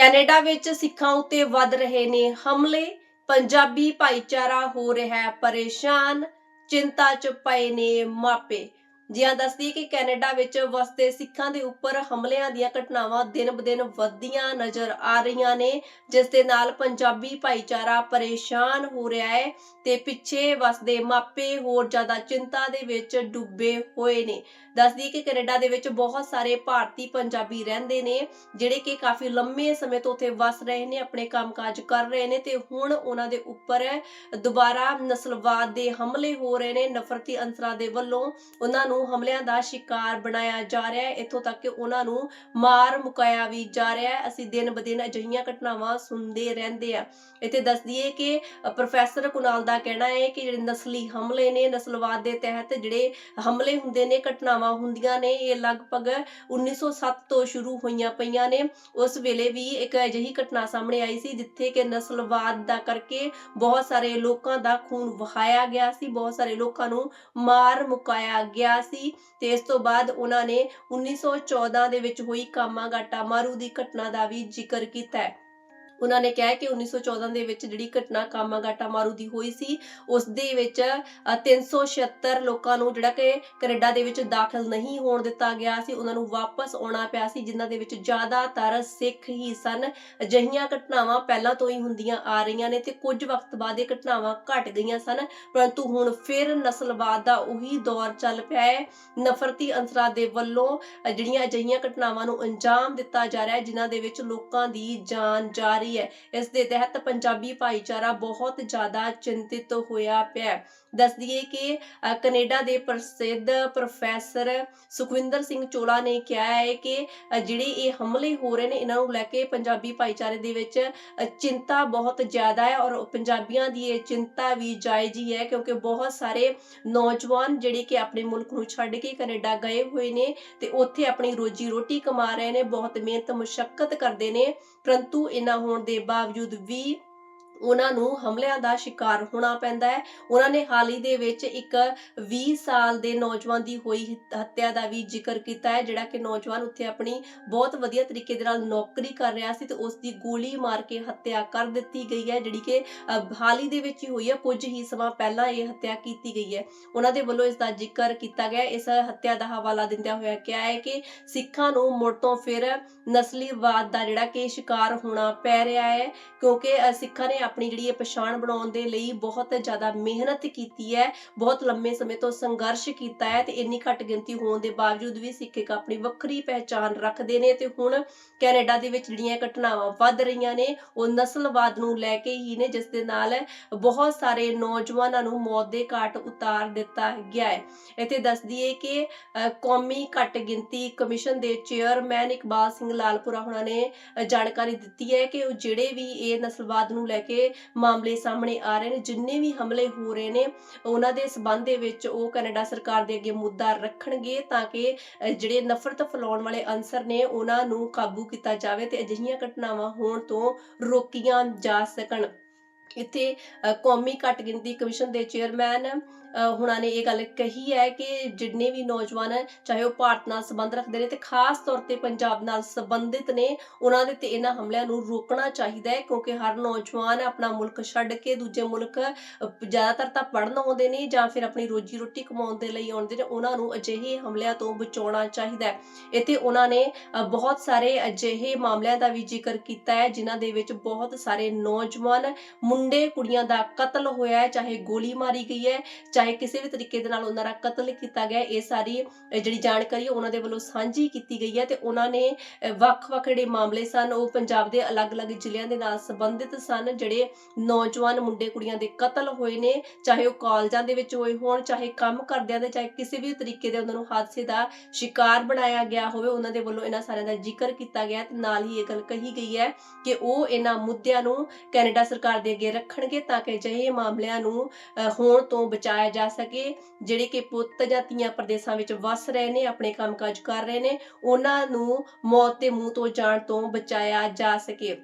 Canada ਵਿੱਚ ਸਿੱਖਾਂ ਉੱਤੇ ਵੱਧ ਰਹੇ ਨੇ ਹਮਲੇ, ਪੰਜਾਬੀ ਭਾਈਚਾਰਾ ਹੋ ਰਿਹਾ ਹੈ ਪਰੇਸ਼ਾਨ, ਚਿੰਤਾ 'ਚ ਪਏ ਨੇ ਮਾਪੇ। ਜਿਹਾਂ ਦੱਸਦੀ ਕਿ ਕੈਨੇਡਾ ਵਿੱਚ ਵਸਦੇ ਸਿੱਖਾਂ ਦੇ ਉੱਪਰ ਹਮਲਿਆਂ ਦੀਆਂ ਘਟਨਾਵਾਂ ਦਿਨ-ਬਦਿਨ ਵੱਧਦੀਆਂ ਨਜ਼ਰ ਆ ਰਹੀਆਂ ਨੇ, ਜਿਸ ਦੇ ਨਾਲ ਪੰਜਾਬੀ ਭਾਈਚਾਰਾ ਪਰੇਸ਼ਾਨ ਹੋ ਰਿਹਾ ਹੈ ਤੇ ਪਿੱਛੇ ਵਸਦੇ ਮਾਪੇ ਹੋਰ ਜ਼ਿਆਦਾ ਚਿੰਤਾ ਦੇ ਵਿੱਚ ਡੁੱਬੇ ਹੋਏ ਨੇ। ਦੱਸਦੀ ਕਿ ਕੈਨੇਡਾ ਦੇ ਵਿੱਚ ਬਹੁਤ ਸਾਰੇ ਭਾਰਤੀ ਪੰਜਾਬੀ ਰਹਿੰਦੇ ਨੇ, ਜਿਹੜੇ ਕਿ ਕਾਫੀ ਲੰਮੇ ਸਮੇਂ ਤੋਂ ਉੱਥੇ ਵਸ ਰਹੇ ਨੇ, ਆਪਣੇ ਕੰਮਕਾਜ ਕਰ ਰਹੇ ਨੇ ਤੇ ਹੁਣ ਉਹਨਾਂ ਦੇ ਉੱਪਰ ਦੁਬਾਰਾ ਨਸਲਵਾਦ ਦੇ ਹਮਲੇ ਹੋ ਰਹੇ ਨੇ। ਨਫ਼ਰਤੀ ਅੰਸਰਾਂ ਦੇ ਵੱਲੋਂ ਉਹਨਾਂ ਨੂੰ ਹਮਲਿਆਂ ਦਾ ਸ਼ਿਕਾਰ ਬਣਾਇਆ ਜਾ ਰਿਹਾ ਹੈ। ਇੱਥੋਂ ਤੱਕ ਕਿ ਉਹਨਾਂ ਨੂੰ ਮਾਰ ਮੁਕਾਇਆ ਵੀ ਜਾ ਰਿਹਾ ਹੈ। ਅਸੀਂ ਦਿਨ ਬਦਿਨ ਅਜਿਹੀਆਂ ਘਟਨਾਵਾਂ ਸੁਣਦੇ ਰਹਿੰਦੇ ਆ ਇੱਥੇ ਦੱਸ ਦਈਏ ਕਿ ਪ੍ਰੋਫੈਸਰ ਕੁਨਾਲ ਦਾ ਕਹਿਣਾ ਹੈ ਕਿ ਜਿਹੜੇ ਨਸਲੀ ਹਮਲੇ ਨੇ, ਨਸਲਵਾਦ ਦੇ ਤਹਿਤ ਜਿਹੜੇ ਹਮਲੇ ਹੁੰਦੇ ਨੇ, ਘਟਨਾਵਾਂ ਹੁੰਦੀਆਂ ਨੇ, ਇਹ ਲਗਭਗ 1907 ਤੋਂ ਸ਼ੁਰੂ ਹੋਈਆਂ ਪਈਆਂ ਨੇ। ਉਸ ਵੇਲੇ ਵੀ ਇੱਕ ਅਜਿਹੀ ਘਟਨਾ ਸਾਹਮਣੇ ਆਈ ਸੀ ਜਿੱਥੇ ਕਿ ਨਸਲਵਾਦ ਦਾ ਕਰਕੇ ਬਹੁਤ ਸਾਰੇ ਲੋਕਾਂ ਦਾ ਖੂਨ ਵਹਾਇਆ ਗਿਆ ਸੀ। ਬਹੁਤ ਸਾਰੇ ਲੋਕਾਂ ਨੂੰ ਮਾਰ ਮੁਕਾਇਆ ਗਿਆ ਸੀ ਤੇ ਇਸ ਤੋਂ ਬਾਅਦ ਉਹਨਾਂ ਨੇ 1914 ਦੇ ਵਿੱਚ ਹੋਈ ਕਾਮਾਗਾਟਾ ਮਾਰੂ ਦੀ ਘਟਨਾ ਦਾ ਵੀ ਜ਼ਿਕਰ ਕੀਤਾ ਹੈ। ਉਹਨਾਂ ਨੇ ਕਿਹਾ ਕਿ 1914 ਦੇ ਵਿੱਚ ਜਿਹੜੀ ਘਟਨਾ ਕਾਮਾਗਾਟਾ ਮਾਰੂ ਦੀ ਹੋਈ ਸੀ ਉਸ ਦੇ ਵਿੱਚ ਅ, 376 ਲੋਕਾਂ ਨੂੰ ਜਿਹੜਾ ਕਿ ਕੈਨੇਡਾ ਦੇ ਵਿੱਚ ਦਾਖਲ ਨਹੀਂ ਹੋਣ ਦਿੱਤਾ ਗਿਆ ਸੀ ਉਹਨਾਂ ਨੂੰ ਵਾਪਸ ਆਉਣਾ ਪਿਆ ਸੀ ਜਿਨ੍ਹਾਂ ਦੇ ਵਿੱਚ ਜ਼ਿਆਦਾਤਰ ਸਿੱਖ ਹੀ ਸਨ। ਅਜਿਹੀਆਂ ਘਟਨਾਵਾਂ ਪਹਿਲਾਂ ਤੋਂ ਹੀ ਹੁੰਦੀਆਂ ਆ ਰਹੀਆਂ ਨੇ ਤੇ ਕੁਝ ਵਕਤ ਬਾਅਦ ਇਹ ਘਟਨਾਵਾਂ ਘਟ ਗਈਆਂ ਸਨ ਪਰੰਤੂ ਹੁਣ ਫਿਰ ਨਸਲਵਾਦ ਦਾ ਉਹੀ ਦੌਰ ਚੱਲ ਪਿਆ ਹੈ। ਨਫ਼ਰਤੀ ਅੰਸਰਾਂ ਦੇ ਵੱਲੋਂ ਜਿਹੜੀਆਂ ਅਜਿਹੀਆਂ ਘਟਨਾਵਾਂ ਨੂੰ ਅੰਜਾਮ ਦਿੱਤਾ ਜਾ ਰਿਹਾ ਹੈ ਜਿਨ੍ਹਾਂ ਦੇ ਵਿੱਚ ਲੋਕਾਂ ਦੀ ਜਾਨ ਜਾ ਰਹੀ ਹੈ। ਇਸ ਦੇ ਤਹਿਤ ਪੰਜਾਬੀ ਭਾਈਚਾਰਾ ਬਹੁਤ ਜ਼ਿਆਦਾ ਚਿੰਤਿਤ ਹੋਇਆ ਪਿਆ ਦੱਸ ਦਈਏ ਕਿ ਕੈਨੇਡਾ ਦੇ ਪ੍ਰਸਿੱਧ ਪ੍ਰੋਫੈਸਰ ਸੁਖਵਿੰਦਰ ਸਿੰਘ ਚੋਲਾ ਨੇ ਕਿਹਾ ਹੈ ਕਿ ਜਿਹੜੇ ਇਹ ਹਮਲੇ ਹੋ ਰਹੇ ਨੇ, ਇਹਨਾਂ ਨੂੰ ਲੈ ਕੇ ਪੰਜਾਬੀ ਭਾਈਚਾਰੇ ਦੇ ਵਿੱਚ ਚਿੰਤਾ ਬਹੁਤ ਜ਼ਿਆਦਾ ਹੈ ਔਰ ਪੰਜਾਬੀਆਂ ਦੀ ਇਹ ਚਿੰਤਾ ਵੀ ਜਾਇਜ਼ ਹੀ ਹੈ ਕਿਉਂਕਿ ਬਹੁਤ ਸਾਰੇ ਨੌਜਵਾਨ ਜਿਹੜੇ ਕਿ ਆਪਣੇ ਮੁਲਕ ਨੂੰ ਛੱਡ ਕੇ ਕੈਨੇਡਾ ਗਏ ਹੋਏ ਨੇ ਤੇ ਉੱਥੇ ਆਪਣੀ ਰੋਜੀ ਰੋਟੀ ਕਮਾ ਰਹੇ ਨੇ, ਬਹੁਤ ਮਿਹਨਤ ਮੁਸ਼ਕਲ ਕਰਦੇ ਨੇ, ਪਰੰਤੂ ਇਹਨਾਂ ਹੁਣ ਦੇ ਬਾਵਜੂਦ ਵੀ ਉਹਨਾਂ ਨੂੰ ਹਮਲਿਆਂ ਦਾ ਸ਼ਿਕਾਰ ਹੋਣਾ ਪੈਂਦਾ ਹੈ। ਉਹਨਾਂ ਨੇ ਹਾਲ ਹੀ ਦੇ ਵਿੱਚ ਇੱਕ 20 ਸਾਲ ਦੇ ਨੌਜਵਾਨ ਦੀ ਹੋਈ ਹੱਤਿਆ ਦਾ ਵੀ ਜ਼ਿਕਰ ਕੀਤਾ ਹੈ, ਜਿਹੜਾ ਕਿ ਨੌਜਵਾਨ ਉੱਥੇ ਆਪਣੀ ਬਹੁਤ ਵਧੀਆ ਤਰੀਕੇ ਦੇ ਨਾਲ ਨੌਕਰੀ ਕਰ ਰਿਹਾ ਸੀ ਤੇ ਉਸ ਦੀ ਗੋਲੀ ਮਾਰ ਕੇ ਹੱਤਿਆ ਕਰ ਦਿੱਤੀ ਗਈ ਹੈ, ਜਿਹੜੀ ਕਿ ਹਾਲ ਹੀ ਦੇ ਵਿੱਚ ਹੀ ਹੋਈ ਹੈ। ਕੁਝ ਹੀ ਸਮਾਂ ਪਹਿਲਾਂ ਇਹ ਹੱਤਿਆ ਕੀਤੀ ਗਈ ਹੈ। ਉਹਨਾਂ ਦੇ ਵੱਲੋਂ ਇਸ ਦਾ ਜ਼ਿਕਰ ਕੀਤਾ ਗਿਆ ਇਸ ਹੱਤਿਆ ਦਾ ਹਵਾਲਾ ਦਿੰਦਿਆਂ ਹੋਇਆ ਕਿਹਾ ਹੈ ਕਿ ਸਿੱਖਾਂ ਨੂੰ ਮੁੜ ਤੋਂ ਫਿਰ ਨਸਲੀਵਾਦ ਦਾ ਜਿਹੜਾ ਕਿ ਸ਼ਿਕਾਰ ਹੋਣਾ ਪੈ ਰਿਹਾ ਹੈ, ਕਿਉਂਕਿ ਸਿੱਖਾਂ ਨੇ ਆਪਣੀ ਜਿਹੜੀ ਇਹ ਪਛਾਣ ਬਣਾਉਣ ਦੇ ਲਈ ਬਹੁਤ ਜ਼ਿਆਦਾ ਮਿਹਨਤ ਕੀਤੀ ਹੈ, ਬਹੁਤ ਲੰਮੇ ਸਮੇਂ ਤੋਂ ਸੰਘਰਸ਼ ਕੀਤਾ ਹੈ ਤੇ ਇੰਨੀ ਘੱਟ ਗਿਣਤੀ ਹੋਣ ਦੇ ਬਾਵਜੂਦ ਵੀ ਸਿੱਖ ਇੱਕ ਆਪਣੀ ਵੱਖਰੀ ਪਹਿਚਾਣ ਰੱਖਦੇ ਨੇ ਤੇ ਹੁਣ ਕੈਨੇਡਾ ਦੇ ਵਿੱਚ ਜਿਹੜੀਆਂ ਘਟਨਾਵਾਂ ਵੱਧ ਰਹੀਆਂ ਨੇ, ਉਹ ਨਸਲਵਾਦ ਨੂੰ ਲੈ ਕੇ ਹੀ ਨੇ, ਜਿਸ ਦੇ ਨਾਲ ਬਹੁਤ ਸਾਰੇ ਨੌਜਵਾਨਾਂ ਨੂੰ ਮੌਤ ਦੇ ਘਾਟ ਉਤਾਰ ਦਿੱਤਾ ਗਿਆ ਹੈ। ਇੱਥੇ ਦੱਸ ਦਈਏ ਕਿ ਕੌਮੀ ਘੱਟ ਗਿਣਤੀ ਕਮਿਸ਼ਨ ਦੇ ਚੇਅਰਮੈਨ ਇਕਬਾਲ ਸਿੰਘ ਲਾਲਪੁਰਾ ਹੁਣਾਂ ਨੇ ਜਾਣਕਾਰੀ ਦਿੱਤੀ ਹੈ ਕਿ ਉਹ ਜਿਹੜੇ ਵੀ ਇਹ ਨਸਲਵਾਦ ਨੂੰ ਲੈ ਕੇ ਮਾਮਲੇ ਸਾਹਮਣੇ ਆ ਰਹੇ ਨੇ, ਜਿੰਨੇ ਵੀ ਹਮਲੇ ਹੋ ਰਹੇ ਨੇ, ਉਹਨਾਂ ਦੇ ਸਬੰਧ ਦੇ ਵਿੱਚ ਉਹ ਕੈਨੇਡਾ ਸਰਕਾਰ ਦੇ ਅੱਗੇ ਮੁੱਦਾ ਰੱਖਣਗੇ ਤਾਂ ਕਿ ਜਿਹੜੇ ਨਫ਼ਰਤ ਫੈਲਾਉਣ ਵਾਲੇ ਅੰਸਰ ਨੇ, ਉਹਨਾਂ ਨੂੰ ਕਾਬੂ ਕੀਤਾ ਜਾਵੇ ਤੇ ਅਜਿਹੀਆਂ ਘਟਨਾਵਾਂ ਹੋਣ ਤੋਂ ਰੋਕੀਆਂ ਜਾ ਸਕਣ। ਇੱਥੇ ਕੌਮੀ ਘੱਟ ਗਿਣਤੀ ਕਮਿਸ਼ਨ ਦੇ ਚੇਅਰਮੈਨ ਹੁਣਾਂ ਨੇ ਇਹ ਗੱਲ ਕਹੀ ਹੈ ਕਿ ਜਿੰਨੇ ਵੀ ਨੌਜਵਾਨ ਚਾਹੇ ਉਹ ਭਾਰਤ ਨਾਲ ਸੰਬੰਧ ਰੱਖਦੇ ਨੇ ਤੇ ਖਾਸ ਤੌਰ ਤੇ ਪੰਜਾਬ ਨਾਲ ਸੰਬੰਧਿਤ ਨੇ, ਉਹਨਾਂ ਦੇ ਤੇ ਇਹਨਾਂ ਹਮਲਿਆਂ ਨੂੰ ਰੋਕਣਾ ਚਾਹੀਦਾ ਹੈ ਕਿਉਂਕਿ ਹਰ ਨੌਜਵਾਨ ਆਪਣਾ ਮੁਲਕ ਛੱਡ ਕੇ ਦੂਜੇ ਮੁਲਕ ਜ਼ਿਆਦਾਤਰ ਤਾਂ ਪੜ੍ਹਨ ਆਉਂਦੇ ਨੇ ਜਾਂ ਫਿਰ ਆਪਣੀ ਰੋਜੀ ਰੋਟੀ ਕਮਾਉਣ ਦੇ ਲਈ ਆਉਂਦੇ ਨੇ, ਉਹਨਾਂ ਨੂੰ ਅਜਿਹੇ ਹਮਲਿਆਂ ਤੋਂ ਬਚਾਉਣਾ ਚਾਹੀਦਾ ਹੈ। ਇੱਥੇ ਉਹਨਾਂ ਨੇ ਬਹੁਤ ਸਾਰੇ ਅਜਿਹੇ ਮਾਮਲਿਆਂ ਦਾ ਵੀ ਜ਼ਿਕਰ ਕੀਤਾ ਹੈ, ਜਿਨ੍ਹਾਂ ਦੇ ਵਿੱਚ ਬਹੁਤ ਸਾਰੇ ਨੌਜਵਾਨ ਮੁੰਡੇ ਕੁੜੀਆਂ ਦਾ ਕਤਲ ਹੋਇਆ ਹੈ, ਚਾਹੇ ਗੋਲੀ ਮਾਰੀ ਗਈ ਹੈ, ਚਾਹੇ ਕਿਸੇ ਵੀ ਤਰੀਕੇ ਦੇ ਨਾਲ ਉਹਨਾਂ ਦਾ ਕਤਲ ਕੀਤਾ ਗਿਆ ਇਹ ਸਾਰੀ ਜਿਹੜੀ ਜਾਣਕਾਰੀ ਉਹਨਾਂ ਦੇ ਵੱਲੋਂ ਸਾਂਝੀ ਕੀਤੀ ਗਈ ਹੈ ਤੇ ਉਹਨਾਂ ਨੇ ਵੱਖ-ਵੱਖ ਜਿਹੜੇ ਮਾਮਲੇ ਸਨ, ਉਹ ਪੰਜਾਬ ਦੇ ਅਲੱਗ-ਅਲੱਗ ਜ਼ਿਲ੍ਹਿਆਂ ਦੇ ਨਾਲ ਸੰਬੰਧਿਤ ਸਨ, ਜਿਹੜੇ ਨੌਜਵਾਨ ਮੁੰਡੇ ਕੁੜੀਆਂ ਦੇ ਕਤਲ ਹੋਏ ਨੇ, ਚਾਹੇ ਉਹ ਕਾਲਜਾਂ ਦੇ ਵਿੱਚ ਹੋਏ ਹੋਣ, ਚਾਹੇ ਕੰਮ ਕਰਦਿਆਂ ਦੇ, ਚਾਹੇ ਕਿਸੇ ਵੀ ਤਰੀਕੇ ਦੇ ਉਹਨਾਂ ਨੂੰ ਹਾਦਸੇ ਦਾ ਸ਼ਿਕਾਰ ਬਣਾਇਆ ਗਿਆ ਹੋਵੇ, ਉਹਨਾਂ ਦੇ ਵੱਲੋਂ ਇਹਨਾਂ ਸਾਰਿਆਂ ਦਾ ਜ਼ਿਕਰ ਕੀਤਾ ਗਿਆ ਤੇ ਨਾਲ ਹੀ ਇਹ ਗੱਲ ਕਹੀ ਗਈ ਹੈ ਕਿ ਉਹ ਇਹਨਾਂ ਮੁੱਦਿਆਂ ਨੂੰ ਕੈਨੇਡਾ ਸਰਕਾਰ ਦੇ ਅੱਗੇ ਰੱਖਣਗੇ ਤਾਂ ਕਿ ਅਜਿਹੇ ਮਾਮਲਿਆਂ ਨੂੰ ਅ, ਹੋਣ ਤੋਂ ਬਚਾਇਆ ਜਾ ਸਕੇ। ਜਿਹੜੇ ਕਿ ਪੁੱਤ ਜਾਂ ਧੀਆਂ ਪ੍ਰਦੇਸ਼ਾਂ ਵਿੱਚ ਵਸ ਰਹੇ ਨੇ ਆਪਣੇ ਕੰਮਕਾਜ ਕਰ ਰਹੇ ਨੇ ਉਹਨਾਂ ਨੂੰ ਮੌਤ ਦੇ ਮੂੰਹ ਤੋਂ ਜਾਣ ਤੋਂ ਬਚਾਇਆ ਜਾ ਸਕੇ।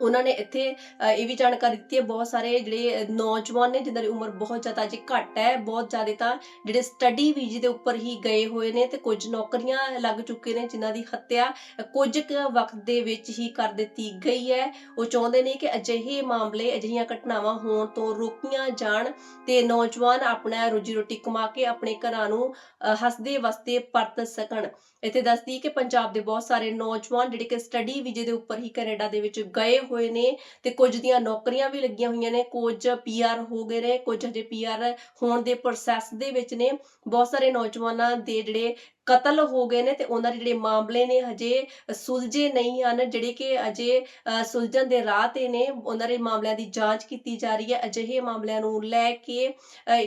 ਉਹਨਾਂ ਨੇ ਇੱਥੇ ਇਹ ਵੀ ਜਾਣਕਾਰੀ ਦਿੱਤੀ ਹੈ, ਬਹੁਤ ਸਾਰੇ ਜਿਹੜੇ ਨੌਜਵਾਨ ਨੇ ਜਿਨ੍ਹਾਂ ਦੀ ਉਮਰ ਬਹੁਤ ਜ਼ਿਆਦਾ ਅਜੇ ਘੱਟ ਹੈ, ਬਹੁਤ ਜ਼ਿਆਦਾ ਤਾਂ ਜਿਹੜੇ ਸਟੱਡੀ ਵੀਜ਼ੇ ਦੇ ਉੱਪਰ ਹੀ ਗਏ ਹੋਏ ਨੇ ਤੇ ਕੁਝ ਨੌਕਰੀਆਂ ਲੱਗ ਚੁੱਕੇ ਨੇ ਜਿਨ੍ਹਾਂ ਦੀ ਹੱਤਿਆ ਕੁਝ ਕੁ ਵਕਤ ਦੇ ਵਿੱਚ ਹੀ ਕਰ ਦਿੱਤੀ ਗਈ ਹੈ। ਉਹ ਚਾਹੁੰਦੇ ਨੇ ਕਿ ਅਜਿਹੇ ਮਾਮਲੇ, ਅਜਿਹੀਆਂ ਘਟਨਾਵਾਂ ਹੋਣ ਤੋਂ ਰੋਕੀਆਂ ਜਾਣ ਤੇ ਨੌਜਵਾਨ ਆਪਣਾ ਰੋਜੀ ਰੋਟੀ ਕਮਾ ਕੇ ਆਪਣੇ ਘਰਾਂ ਨੂੰ ਹੱਸਦੇ ਵਸਦੇ ਪਰਤ ਸਕਣ। ਇੱਥੇ ਦੱਸਦੀ ਕਿ ਪੰਜਾਬ ਦੇ ਬਹੁਤ ਸਾਰੇ ਨੌਜਵਾਨ ਜਿਹੜੇ ਕਿ ਸਟੱਡੀ ਵੀਜ਼ੇ ਦੇ ਉੱਪਰ ਹੀ ਕੈਨੇਡਾ ਦੇ ਵਿੱਚ ਗਏ ਹੋਏ ਨੇ ਤੇ ਕੁਝ ਦੀਆਂ ਨੌਕਰੀਆਂ ਵੀ ਲੱਗੀਆਂ ਹੋਈਆਂ ਨੇ, ਕੁਝ ਪੀਆਰ ਹੋ ਗਏ ਨੇ, ਕੁਝ ਹਜੇ ਪੀਆਰ ਹੋਣ ਦੇ ਪ੍ਰੋਸੈਸ ਦੇ ਵਿੱਚ ਨੇ। ਬਹੁਤ ਸਾਰੇ ਨੌਜਵਾਨਾਂ ਦੇ ਜਿਹੜੇ ਕਤਲ ਹੋ ਗਏ ਨੇ ਤੇ ਉਹਨਾਂ ਦੇ ਜਿਹੜੇ ਮਾਮਲੇ ਨੇ ਹਜੇ ਸੁਲਝੇ ਨਹੀਂ ਹਨ, ਜਿਹੜੇ ਕਿ ਅਜੇ ਸੁਲਝਣ ਦੇ ਰਾਹ ਤੇ ਨੇ, ਉਹਨਾਂ ਦੇ ਮਾਮਲਿਆਂ ਦੀ ਜਾਂਚ ਕੀਤੀ ਜਾ ਰਹੀ ਹੈ। ਅਜਿਹੇ ਮਾਮਲਿਆਂ ਨੂੰ ਲੈ ਕੇ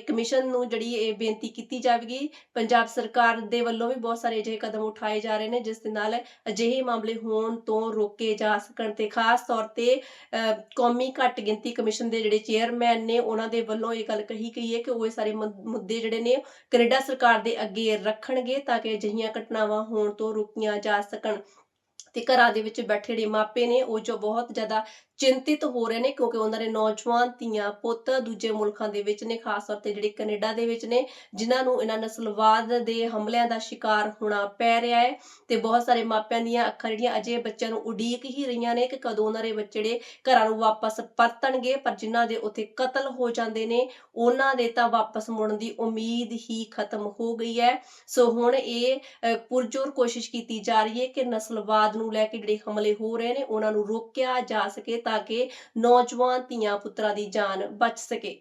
ਕਮਿਸ਼ਨ ਨੂੰ ਜਿਹੜੀ ਇਹ ਬੇਨਤੀ ਕੀਤੀ ਜਾਵੇਗੀ। ਪੰਜਾਬ ਸਰਕਾਰ ਦੇ ਵੱਲੋਂ ਵੀ ਬਹੁਤ ਸਾਰੇ ਅਜਿਹੇ ਕਦਮ ਉਠਾਏ ਜਾ ਰਹੇ ਨੇ, ਜਿਸ ਦੇ ਨਾਲ ਅਜਿਹੇ ਮਾਮਲੇ ਹੋਣ ਤੋਂ ਰੋਕੇ ਜਾ ਸਕਣ ਤੇ ਖਾਸ ਤੌਰ ਤੇ ਕੌਮੀ ਘੱਟ ਗਿਣਤੀ ਕਮਿਸ਼ਨ ਦੇ ਜਿਹੜੇ ਚੇਅਰਮੈਨ ਨੇ, ਉਹਨਾਂ ਦੇ ਵੱਲੋਂ ਇਹ ਗੱਲ ਕਹੀ ਗਈ ਹੈ ਕਿ ਉਹ ਇਹ ਸਾਰੇ ਮੁੱਦੇ ਜਿਹੜੇ ਨੇ ਕੈਨੇਡਾ ਸਰਕਾਰ ਦੇ ਅੱਗੇ ਰੱਖਣਗੇ ਤਾਂ ਕਿ ਅਜਿਹੀਆਂ ਘਟਨਾਵਾਂ ਹੋਣ ਤੋਂ ਰੋਕੀਆਂ ਜਾ ਸਕਣ। ਤੇ ਘਰਾਂ ਦੇ ਵਿੱਚ ਬੈਠੇ ਜਿਹੜੇ ਮਾਪੇ ਨੇ, ਉਹ ਜੋ ਬਹੁਤ ਜ਼ਿਆਦਾ ਚਿੰਤਿਤ ਹੋ ਰਹੇ ਨੇ ਕਿਉਂਕਿ ਉਹਨਾਂ ਦੇ ਨੌਜਵਾਨ ਧੀਆਂ ਪੁੱਤ ਦੂਜੇ ਮੁਲਕਾਂ ਦੇ ਵਿੱਚ ਨੇ, ਖਾਸ ਤੌਰ ਤੇ ਜਿਹੜੇ ਕੈਨੇਡਾ ਦੇ ਵਿੱਚ ਨੇ, ਜਿਨ੍ਹਾਂ ਨੂੰ ਇਹਨਾਂ ਨਸਲਵਾਦ ਦੇ ਹਮਲਿਆਂ ਦਾ ਸ਼ਿਕਾਰ ਹੋਣਾ ਪੈ ਰਿਹਾ ਹੈ ਤੇ ਬਹੁਤ ਸਾਰੇ ਮਾਪਿਆਂ ਦੀਆਂ ਅੱਖਾਂ ਜਿਹੜੀਆਂ ਅਜੇ ਬੱਚਿਆਂ ਨੂੰ ਉਡੀਕ ਹੀ ਰਹੀਆਂ ਨੇ ਕਿ ਕਦੋਂ ਉਹਨਾਂ ਦੇ ਬੱਚੇ ਜਿਹੜੇ ਘਰਾਂ ਨੂੰ ਵਾਪਸ ਪਰਤਣਗੇ, ਪਰ ਜਿਨ੍ਹਾਂ ਦੇ ਉੱਥੇ ਕਤਲ ਹੋ ਜਾਂਦੇ ਨੇ, ਉਹਨਾਂ ਦੇ ਤਾਂ ਵਾਪਸ ਮੁੜਨ ਦੀ ਉਮੀਦ ਹੀ ਖਤਮ ਹੋ ਗਈ ਹੈ। ਸੋ ਹੁਣ ਇਹ ਪੁਰਜੋਰ ਕੋਸ਼ਿਸ਼ ਕੀਤੀ ਜਾ ਰਹੀ ਹੈ ਕਿ ਨਸਲਵਾਦ ਨੂੰ ਨੂੰ ਲੈ ਕੇ ਜਿਹੜੇ ਹਮਲੇ ਹੋ ਰਹੇ ਨੇ, ਉਹਨਾਂ ਨੂੰ ਰੋਕਿਆ ਜਾ ਸਕੇ ਤਾਂ ਕਿ ਨੌਜਵਾਨ ਧੀਆਂ ਪੁੱਤਰਾਂ ਦੀ ਜਾਨ ਬਚ ਸਕੇ।